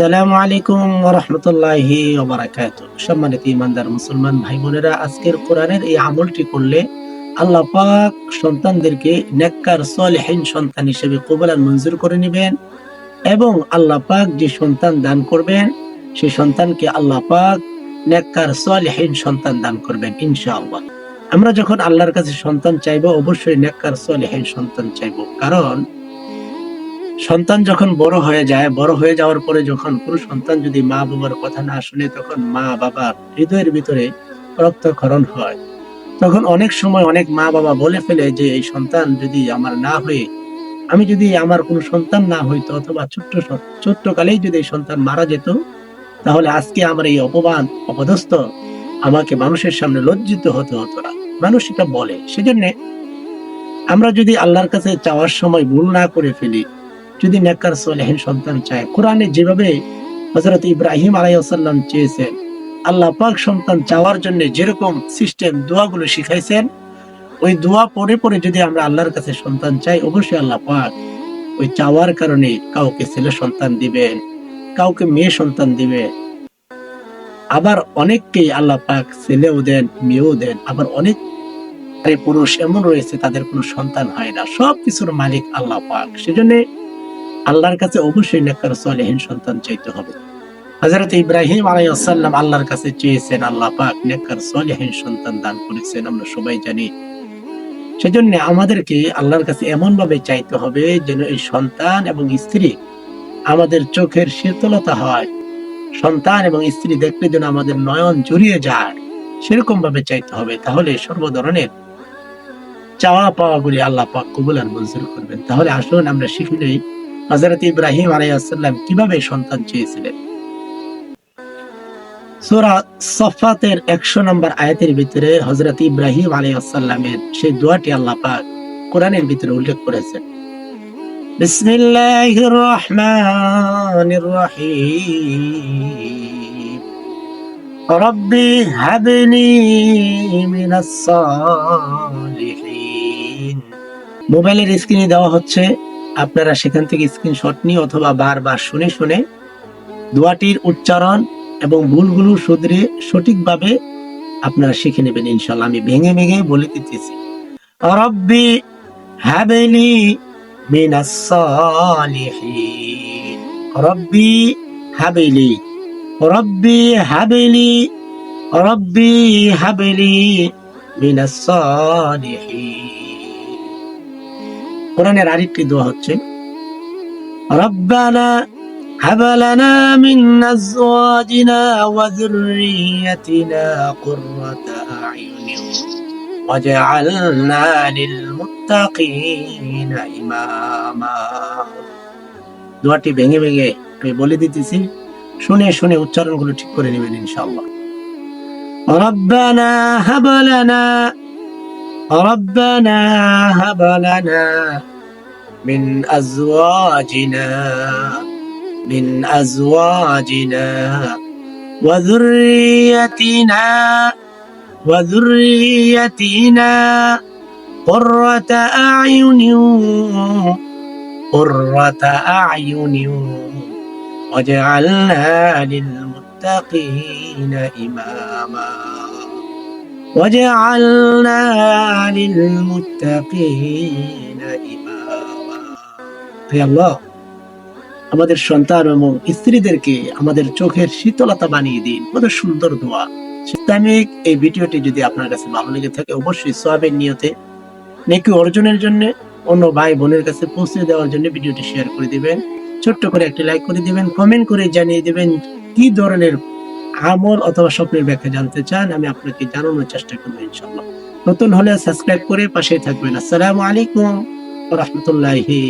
আসসালামু আলাইকুম সম্মানিত ইমানদার মুসলমান ভাই বোনেরা আজকের কোরআনের এই আমলটি করলে আল্লাহ পাক সন্তানদেরকে নেককার সন্তান হিসেবে কবুল আর মঞ্জুর করে নেবেন এবং আল্লাহ পাক যে সন্তান দান করবেন সেই সন্তানকে আল্লাহ পাক নেককার, সলেহীন সন্তান দান করবেন ইনশাআল্লাহ। আমরা যখন আল্লাহর কাছে সন্তান চাইব, অবশ্যই নেককার, সলেহীন সন্তান চাইব। কারণ সন্তান যখন বড় হয়ে যায়, বড় হয়ে যাওয়ার পরে যখন কোনো সন্তান যদি মা বাবার কথা না শুনে তখন মা বাবার হৃদয়ের ভিতরে রক্তক্ষরণ হয়। তখন অনেক সময় অনেক মা বাবা বলে ফেলে যে, এই সন্তান যদি আমার না হয়ে, আমি যদি আমার কোনো সন্তান না হইতো অথবা ছোট্ট স- ছোট্ট কালেই যদি এই সন্তান মারা যেত, তাহলে আজকে আমার এই অপমান অপদস্থ আমাকে মানুষের সামনে লজ্জিত হতে হতো না। মানুষ এটা বলে। সেজন্য আমরা যদি আল্লাহর কাছে চাওয়ার সময় ভুল না করে ফেলি যদি নেককার সলেহীন সন্তান চায়। কোরআনে যেভাবে হজরত ইব্রাহিম আলাইসাল্লাম চেয়েছেন, আল্লাহ পাক সন্তান চাওয়ার জন্য যেরকম সিস্টেম দোয়াগুলো শিখাইছেন, ওই দোয়া পরে পরে যদি আমরা আল্লাহর কাছে সন্তান চাই, অবশ্যই আল্লাহ পাক ওই চাওয়ার কারণে কাউকে ছেলে সন্তান দিবেন, কাউকে মেয়ে সন্তান দিবে আবার অনেককেই আল্লাহ পাক ছেলেও দেন, মেয়েও দেন, আবার অনেক পুরুষ এমন রয়েছে, তাদের কোনো সন্তান হয় না। সব কিছুর মালিক আল্লাহ পাক। সেজন্য আল্লাহর কাছে অবশ্যই নেককার, সলেহীন সন্তান চাইতে হবে। হযরত ইব্রাহিম আলাইহিসসালাম আল্লাহর কাছে চেয়েছেন, আল্লাহ পাক নেককার, সলেহীন সন্তান দান করেছেন, আমরা সবাই জানি। সেজন্য আমাদেরকে আল্লাহর কাছে এমন ভাবে চাইতে হবে যেন এই সন্তান এবং স্ত্রী আমাদের চোখের শীতলতা হয়। সন্তান এবং স্ত্রী দেখলে যেন আমাদের নয়ন জুড়িয়ে যায় সেরকম ভাবে চাইতে হবে। তাহলে সর্ব ধরনের চাওয়া পাওয়াগুলি আল্লাহ পাক কবুল আর মঞ্জুর করবেন। তাহলে আসুন আমরা শিখে নেই হজরত ইব্রাহিম আলাইসাল্লাম কীভাবে সন্তান চেয়েছিলেন? সূরা সফাতের একশো নম্বর আয়াতের ভিতরে হজরত ইব্রাহিম আলাইসাল্লামের সেই দোয়াটি আল্লাহ পাক কোরআনের ভিতরে উল্লেখ করেছেন। বিসমিল্লাহির রহমানির রহিম। রব্বি হাবলি মিনাস সালিহিন। মোবাইলের স্ক্রিনে দেওয়া হচ্ছে আপনারা সেখান থেকে স্ক্রিনশট নিয়ে অথবা বারবার শুনে শুনে দোয়াটির উচ্চারণ এবং ভুলগুলো শুধরে সঠিকভাবে আপনারা শিখে নেবেন ইনশাল্লাহ আমি ভেঙে ভেঙে বলে দিতেছি। রব্বি হাবেলি মিনাস সালিহিন। রব্বি হাবেলি রব্বি হাবেলি রব্বি হাবেলি মিনাস সালিহিন। কোরআনের আরেকটি দোয়া হচ্ছে রব্বানা هب لنا من أزواجنا وذريتنا قرة أعين واجعلنا للمتقين إماما দোয়াটি ভেঙে ভেঙে আমি বলে দিতেছি শুনে শুনে উচ্চারণগুলো ঠিক করে নেবেন ইনশাআল্লাহ ربنا هب لنا ربنا هب لنا من أزواجنا من أزواجنا وذريتنا وذريتنا قرة أعين قرة أعين. واجعلنا للمتقين إماما. وجعلنا للمتقين إماما. হে আল্লাহ, আমাদের সন্তান এবং স্ত্রীদেরকে আমাদের চোখের শীতলতা বানিয়ে দিন। কত সুন্দর দোয়া। ইসলামিক এই ভিডিওটি যদি আপনার কাছে ভালো লেগে থাকে, অবশ্যই সোয়াবের নিয়তে নেকি অর্জনের জন্য অন্য ভাই বোনের কাছে পৌঁছে দেওয়ার জন্য ভিডিওটি শেয়ার করে দিবেন। ছোট্ট করে একটি লাইক করে দিবেন কমেন্ট করে জানিয়ে দিবেন কি ধরনের আমল অথবা স্বপ্নের ব্যাখ্যা জানতে চান, আমি আপনাকে জানানোর চেষ্টা করব ইনশাল্লাহ নতুন হলে সাবস্ক্রাইব করে পাশে থাকবেন। আসসালামু আলাইকুম। রহমতুল্লাহি